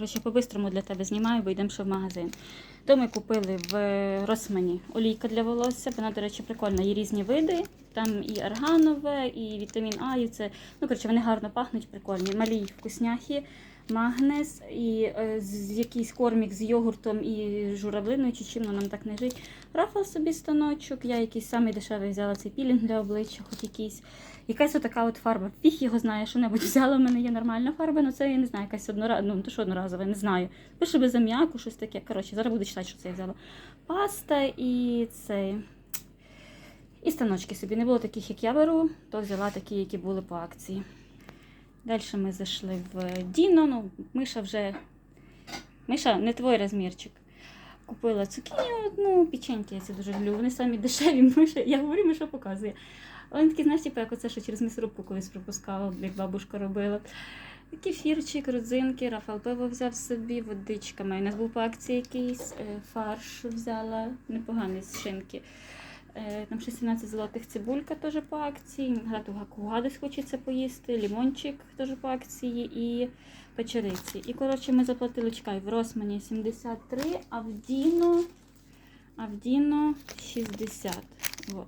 Коротше, по-бистрому для тебе знімаю, бо йдемо ще в магазин. То ми купили в Росмані олійка для волосся. Вона, до речі, прикольна. Є різні види. Там і арганове, і вітамін А, і це. Ну, коротше, вони гарно пахнуть, прикольні. Малі вкусняхи, магнез, і е, якийсь кормік з йогуртом і журавлиною, чи чим воно нам так не жить. Рафал собі станочок. Я якийсь самий дешевий взяла цей пілінг для обличчя, хоч якийсь. Якась отака от фарба. Фіг його знає, що небудь взяла. В мене є нормальна фарба, але це я не знаю, якась одноразова, ну то що одноразова, я не знаю. Пише без аміаку, щось таке. Коротше, зараз буду читати, що це я взяла. Паста і цей. І станочки собі. Не було таких, як я беру, то взяла такі, які були по акції. Далі ми зайшли в Діно. Ну, Миша вже. Миша, не твій розмірчик. Купила цукіні одну, печеньки, я це дуже люблю. Вони самі дешеві. Миша, я говорю, Миша показує. Вони такі, знаєш, типу, як оце, що через м'ясорубку колись пропускала, як бабушка робила. Кефірчик, родзинки, Рафал пиво взяв собі, водичка. Майонез був по акції якийсь, е, фарш взяла, непоганий з шинки. Е, Там 16 золотих цибулька теж по акції. Грату гаку десь хочеться поїсти, лімончик теж по акції і печериці. І коротше ми заплатили чекай, в Росмані 73, а в Діно, а в Діно 60. Вот.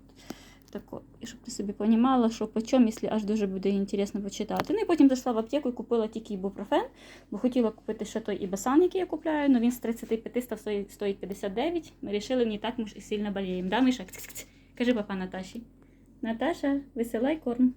Тако. Щоб ти собі понімала, що по чому, якщо аж дуже буде інтересно почитати. Ну і потім зайшла в аптеку і купила тільки ібупрофен, бо хотіла купити ще той ібасан, який я купляю, але він з 35 став стоїть, стоїть 59. Ми вирішили, не так ми ж і сильно боліємо. Да, Миша? Кажи папа Наташі. Наташа, висилай корм.